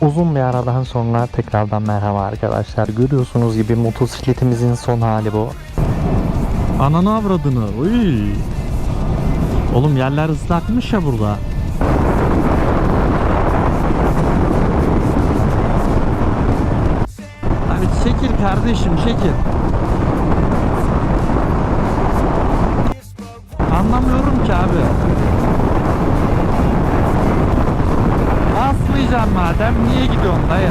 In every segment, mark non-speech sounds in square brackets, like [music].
Uzun bir aradan sonra tekrardan merhaba arkadaşlar. Görüyorsunuz gibi motosikletimizin son hali bu. Ananı avradını. Uy. Oğlum yerler ıslakmış ya burada. Abi çekil kardeşim çekil. Anlamıyorum ki abi. Basmayacaksın madem niye gidiyorsun dayı?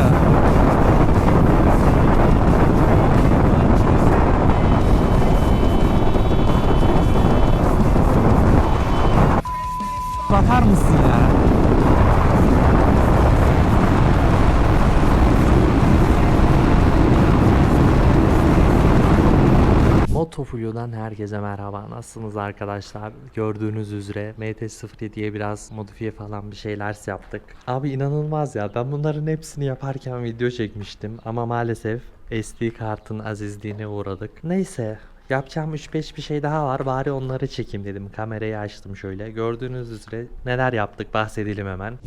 Bakar mısın ya? Herkese merhaba. Nasılsınız arkadaşlar? Gördüğünüz üzere MT-07'ye biraz modifiye falan bir şeyler yaptık. Abi inanılmaz ya. Ben bunların hepsini yaparken video çekmiştim. Ama maalesef SD kartın azizliğine uğradık. Neyse Yapacağım 3-5 bir şey daha var. Bari onları çekeyim dedim. Kamerayı açtım şöyle. Gördüğünüz üzere neler yaptık bahsedelim hemen.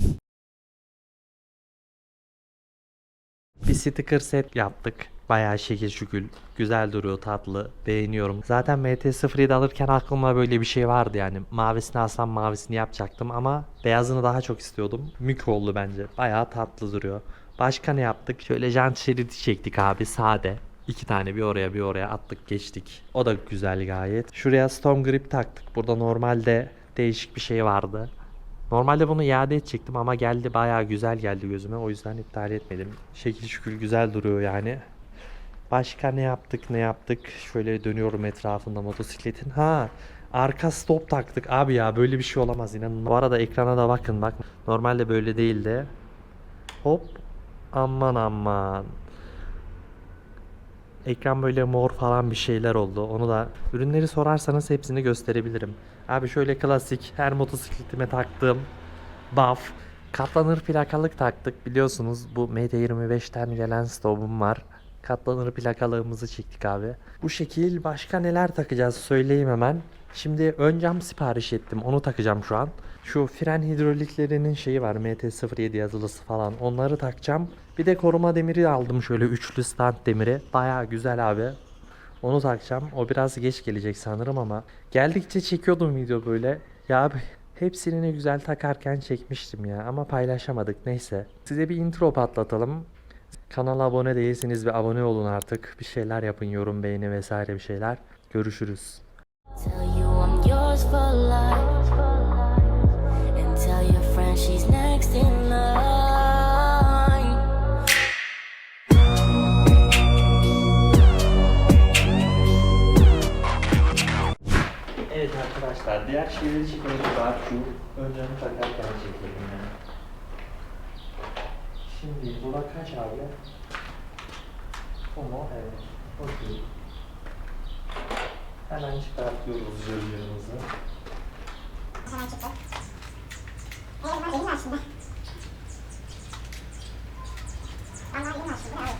Bir sticker set yaptık. Bayağı şekil şükül. Güzel duruyor, tatlı. Beğeniyorum. Zaten MT-07 alırken aklıma böyle bir şey vardı yani. Mavisini alsam mavisini yapacaktım ama beyazını daha çok istiyordum. Mük oldu bence. Bayağı tatlı duruyor. Başka ne yaptık? Şöyle jant şeridi çektik abi sade. İki tane bir oraya bir oraya attık geçtik. O da güzel gayet. Şuraya Storm Grip taktık. Burada normalde değişik bir şey vardı. Normalde bunu iade edecektim ama geldi bayağı güzel geldi gözüme. O yüzden iptal etmedim. Şekil şükür güzel duruyor yani. Başka ne yaptık ne yaptık? Şöyle dönüyorum etrafında motosikletin. Ha arka stop taktık. Abi ya böyle bir şey olamaz inanın. Bu arada ekrana da bakın bak. Normalde böyle değildi. Hop. Aman aman. Ekran böyle mor falan bir şeyler oldu. Onu da ürünleri sorarsanız hepsini gösterebilirim. Abi şöyle klasik her motosikletime taktığım buff. Katlanır plakalık taktık. Biliyorsunuz bu MT25'ten gelen stopum var. Katlanır plakalığımızı çektik abi. Bu şekil başka neler takacağız söyleyeyim hemen. Şimdi ön cam sipariş ettim. Onu takacağım şu an. Şu fren hidroliklerinin şeyi var. MT-07 yazılısı falan. Onları takacağım. Bir de koruma demiri aldım şöyle üçlü stand demiri. Baya güzel abi. Onu takacağım. O biraz geç gelecek sanırım ama geldikçe çekiyordum video böyle. Ya abi hepsini güzel takarken çekmiştim ya ama paylaşamadık neyse. Size bir intro patlatalım. Kanala abone değilseniz bir abone olun artık. Bir şeyler yapın, yorum, beğeni vesaire bir şeyler. Görüşürüz. Tell you I'm yours for life. And tell your friend she's next in line. Evet arkadaşlar diğer şeyleri çekmeyi var şu ön camı takarken çekelim yani. Şimdi bura kaç abi? O mu? Evet. Okey. Hemen çıkartıyoruz jöllerimizi. Hemen çıktı. Hayır bunlar yeni şimdi. Bunlar yeni şimdi. Evet.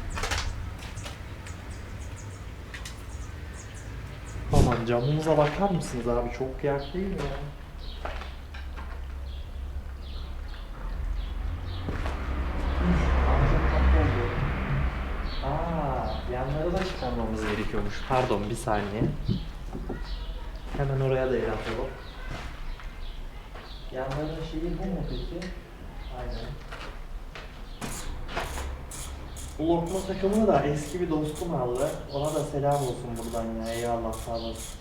Aman camımıza bakar mısınız abi? Çok kıyak değil mi ya? Üf, abi çok tatlı oldu. Aa, yanları da gerekiyormuş. Pardon bir saniye. Hemen oraya da el atalım. Yanların şeyi bu mu peki? Aynen. Bu lokma takımını da eski bir dostum aldı. Ona da selam olsun buradan ya. Eyvallah sağ olasın.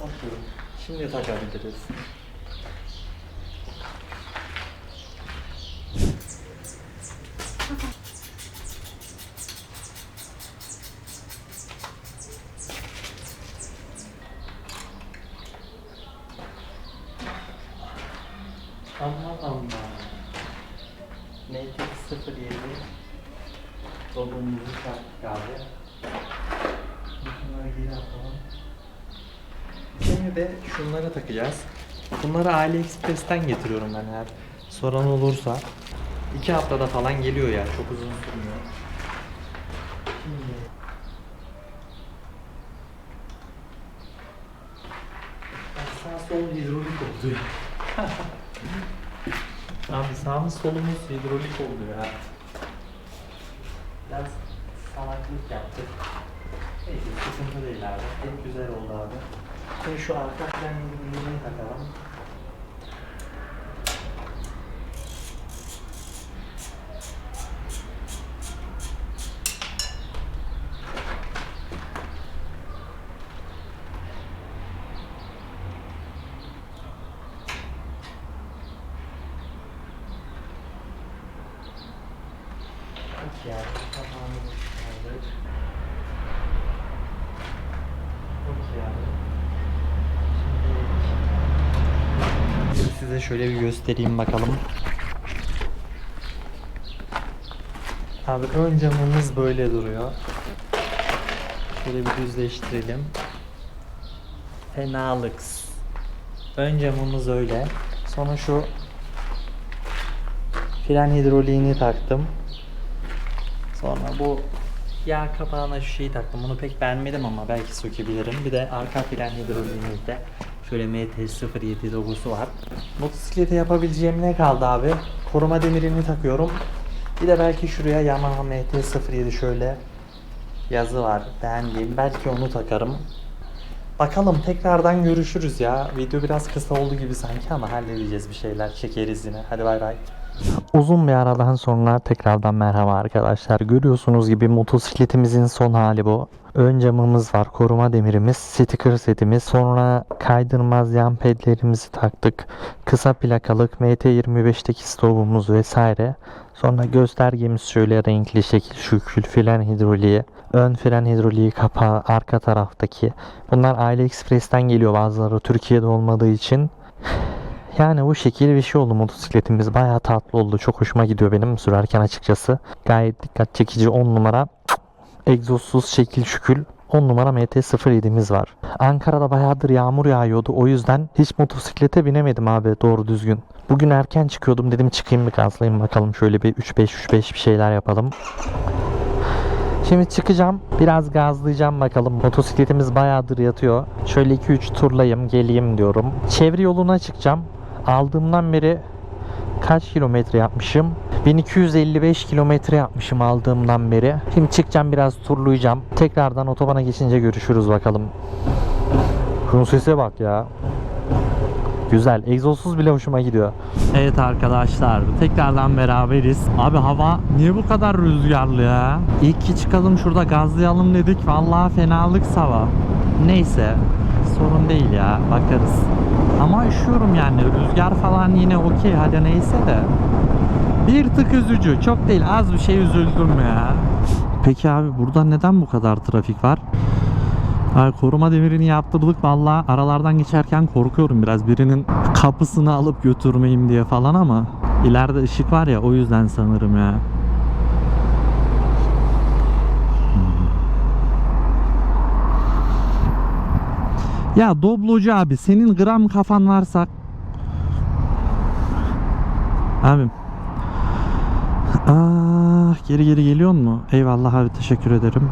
Okey. Şimdi takabiliriz. Aman aman. Matrix 07 Logumuzu taktık abi. Bunları geri atalım. Şimdi de şunları takacağız. Bunları AliExpress'ten getiriyorum ben her soran olursa. iki haftada falan geliyor ya çok uzun sürmüyor. Şimdi sağ sol hidrolik oldu ya. [laughs] Abi sağımız solumuz hidrolik oldu ya. Biraz salaklık yaptık. Neyse sıkıntı değil abi. Hep güzel oldu abi. Şimdi şu arka hidroliğini takalım. Şimdi size şöyle bir göstereyim bakalım. Abi ön camımız böyle duruyor. Şöyle bir düzleştirelim. Fenalıks. Ön camımız öyle. Sonra şu fren hidroliğini taktım. Sonra bu yağ kapağına şu şeyi taktım. Bunu pek beğenmedim ama belki sökebilirim. Bir de arka fren hidroliğimizde şöyle MT-07 logosu var. Motosiklete yapabileceğim ne kaldı abi? Koruma demirini takıyorum. Bir de belki şuraya Yamaha MT-07 şöyle yazı var. Beğendiğim. Belki onu takarım. Bakalım tekrardan görüşürüz ya. Video biraz kısa oldu gibi sanki ama halledeceğiz bir şeyler. Çekeriz yine. Hadi bay bay. Uzun bir aradan sonra tekrardan merhaba arkadaşlar. Görüyorsunuz gibi motosikletimizin son hali bu. Ön camımız var, koruma demirimiz, sticker setimiz, sonra kaydırmaz yan pedlerimizi taktık. Kısa plakalık MT25'teki stopumuz vesaire. Sonra göstergemiz şöyle renkli şekil şükül fren hidroliği, ön fren hidroliği kapağı arka taraftaki. Bunlar AliExpress'ten geliyor bazıları Türkiye'de olmadığı için. Yani bu şekil bir şey oldu motosikletimiz. Bayağı tatlı oldu. Çok hoşuma gidiyor benim sürerken açıkçası. Gayet dikkat çekici 10 numara. Egzozsuz şekil şükül 10 numara MT-07'miz var. Ankara'da bayağıdır yağmur yağıyordu. O yüzden hiç motosiklete binemedim abi doğru düzgün. Bugün erken çıkıyordum dedim çıkayım bir gazlayayım bakalım şöyle bir 3-5-3-5 bir şeyler yapalım. Şimdi çıkacağım. Biraz gazlayacağım bakalım. Motosikletimiz bayağıdır yatıyor. Şöyle 2-3 turlayayım geleyim diyorum. Çevre yoluna çıkacağım. Aldığımdan beri kaç kilometre yapmışım? 1255 kilometre yapmışım aldığımdan beri. Şimdi çıkacağım biraz turlayacağım. Tekrardan otobana geçince görüşürüz bakalım. Şunun sese bak ya. Güzel. Egzozsuz bile hoşuma gidiyor. Evet arkadaşlar tekrardan beraberiz. Abi hava niye bu kadar rüzgarlı ya? İlk ki çıkalım şurada gazlayalım dedik. Vallahi fenalık hava. Neyse sorun değil ya bakarız. Ama üşüyorum yani rüzgar falan yine okey hadi neyse de. Bir tık üzücü çok değil az bir şey üzüldüm ya. Peki abi burada neden bu kadar trafik var? Ay, koruma demirini yaptırdık valla aralardan geçerken korkuyorum biraz birinin kapısını alıp götürmeyeyim diye falan ama ileride ışık var ya o yüzden sanırım ya. Ya Doblocu abi senin gram kafan varsa Abim Ah geri geri geliyor mu? Eyvallah abi teşekkür ederim.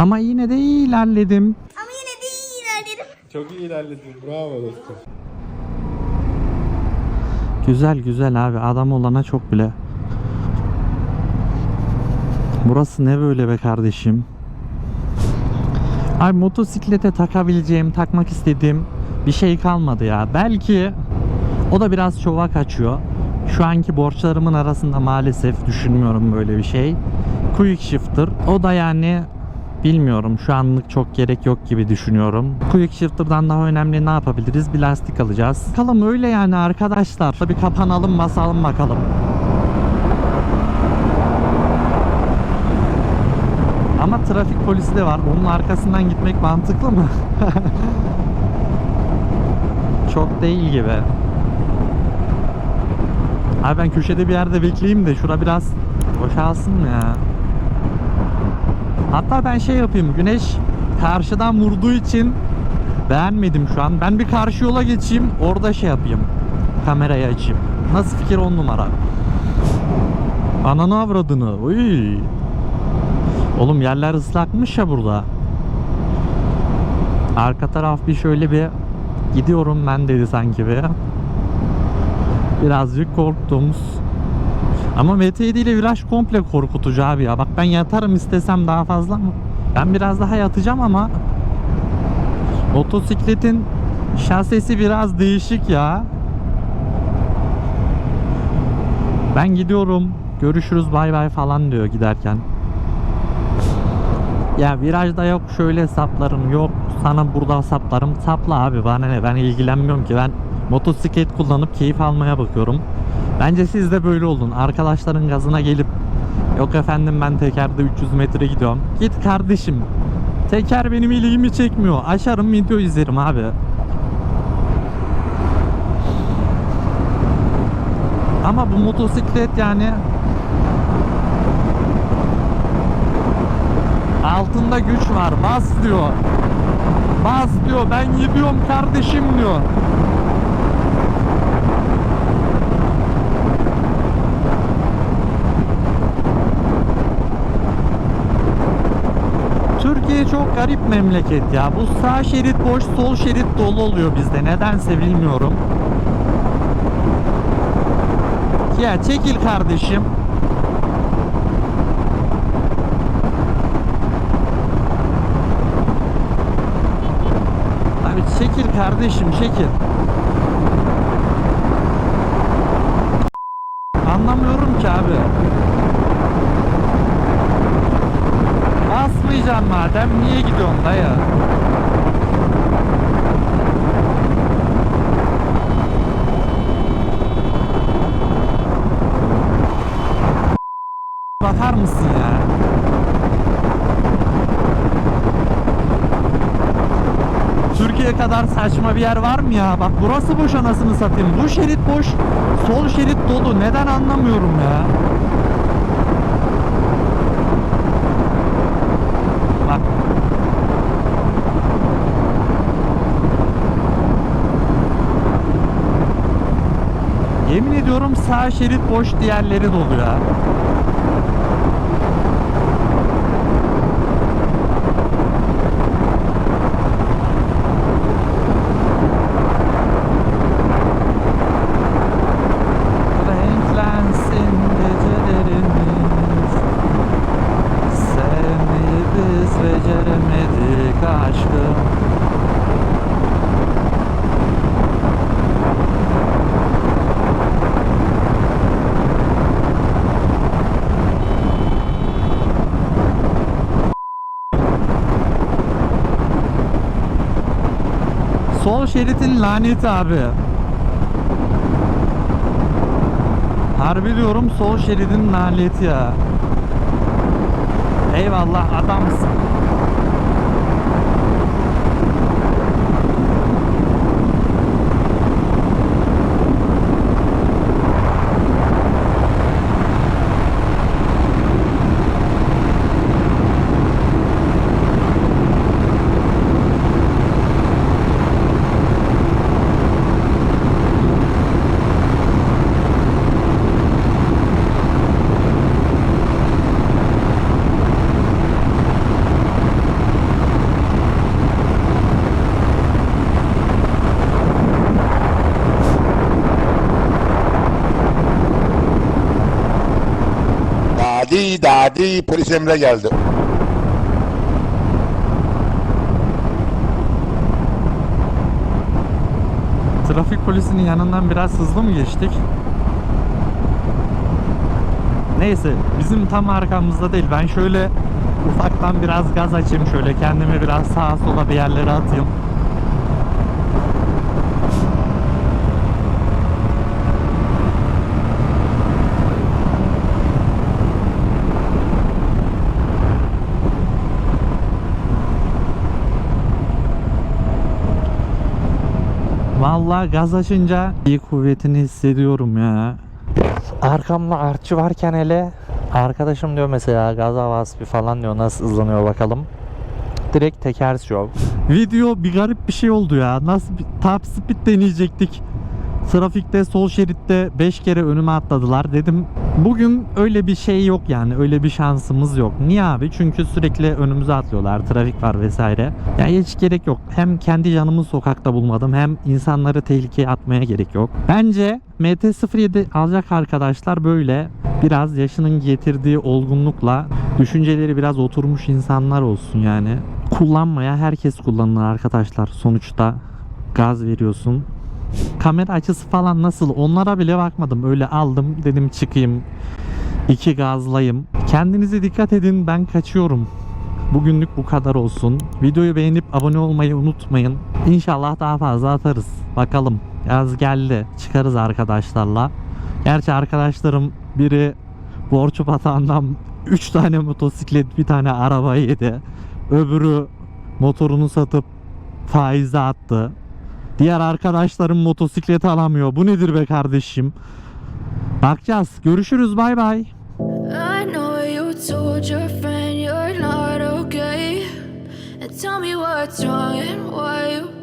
Ama yine de iyi ilerledim. Ama yine de iyi ilerledim. Çok iyi ilerledin. Bravo dostum. Güzel güzel abi adam olana çok bile. Burası ne böyle be kardeşim? Ay motosiklete takabileceğim, takmak istediğim bir şey kalmadı ya. Belki o da biraz çova kaçıyor. Şu anki borçlarımın arasında maalesef düşünmüyorum böyle bir şey. Quick Shifter. O da yani bilmiyorum şu anlık çok gerek yok gibi düşünüyorum. Quick Shifter'dan daha önemli ne yapabiliriz? Bir lastik alacağız. Bakalım öyle yani arkadaşlar. Bir kapanalım basalım bakalım. Ama trafik polisi de var. Onun arkasından gitmek mantıklı mı? [laughs] Çok değil gibi. Abi ben köşede bir yerde bekleyeyim de şura biraz boşalsın ya. Hatta ben şey yapayım. Güneş karşıdan vurduğu için Beğenmedim şu an. Ben bir karşı yola geçeyim. Orada şey yapayım. Kamerayı açayım. Nasıl fikir on numara. Ananı avradını. Uy. Oğlum yerler ıslakmış ya burada. Arka taraf bir şöyle bir gidiyorum ben dedi sanki bir. Birazcık korktum. Ama MT7 ile viraj komple korkutucu abi ya. Bak ben yatarım istesem daha fazla mı? Ben biraz daha yatacağım ama motosikletin şasisi biraz değişik ya. Ben gidiyorum. Görüşürüz bay bay falan diyor giderken. Ya virajda yok şöyle saplarım yok sana burada saplarım sapla abi bana ne ben ilgilenmiyorum ki ben motosiklet kullanıp keyif almaya bakıyorum. Bence siz de böyle olun arkadaşların gazına gelip yok efendim ben tekerde 300 metre gidiyorum. Git kardeşim teker benim ilgimi çekmiyor açarım video izlerim abi. Ama bu motosiklet yani Altında güç var. Bas diyor. Bas diyor. Ben gidiyorum kardeşim diyor. Türkiye çok garip memleket ya. Bu sağ şerit boş, sol şerit dolu oluyor bizde. Nedense bilmiyorum. Ya çekil kardeşim. Abi çekil kardeşim çekil. Anlamıyorum ki abi. Basmayacaksın madem niye gidiyorsun dayı? Bakar mısın ya? Türkiye kadar saçma bir yer var mı ya? Bak burası boş anasını satayım. Bu şerit boş. Sol şerit dolu. Neden anlamıyorum ya. Sağ şerit boş diğerleri dolu ya. Sol şeritin laneti abi. Harbi diyorum sol şeridin laneti ya. Eyvallah adamsın. Polis emre geldi. Trafik polisinin yanından biraz hızlı mı geçtik? Neyse bizim tam arkamızda değil. Ben şöyle ufaktan biraz gaz açayım şöyle kendimi biraz sağa sola bir yerlere atayım. Vallahi gaz açınca iyi kuvvetini hissediyorum ya. Arkamda artçı varken hele arkadaşım diyor mesela gaza bas bir falan diyor nasıl hızlanıyor bakalım. Direkt teker show. Video bir garip bir şey oldu ya. Nasıl bir top speed deneyecektik. Trafikte sol şeritte 5 kere önüme atladılar. Dedim bugün öyle bir şey yok yani. Öyle bir şansımız yok. Niye abi? Çünkü sürekli önümüze atlıyorlar. Trafik var vesaire. Ya hiç gerek yok. Hem kendi canımı sokakta bulmadım hem insanları tehlikeye atmaya gerek yok. Bence MT-07 alacak arkadaşlar böyle biraz yaşının getirdiği olgunlukla düşünceleri biraz oturmuş insanlar olsun yani. Kullanmaya herkes kullanır arkadaşlar. Sonuçta gaz veriyorsun. Kamera açısı falan nasıl onlara bile bakmadım. Öyle aldım dedim çıkayım. iki gazlayayım. Kendinize dikkat edin ben kaçıyorum. Bugünlük bu kadar olsun. Videoyu beğenip abone olmayı unutmayın. İnşallah daha fazla atarız. Bakalım. Yaz geldi. Çıkarız arkadaşlarla. Gerçi arkadaşlarım biri borç batağından [laughs] 3 tane motosiklet bir tane araba yedi. Öbürü motorunu satıp faize attı. Diğer arkadaşlarım motosiklet alamıyor. Bu nedir be kardeşim? Bakacağız. Görüşürüz. Bay bay. You tell me what's wrong and why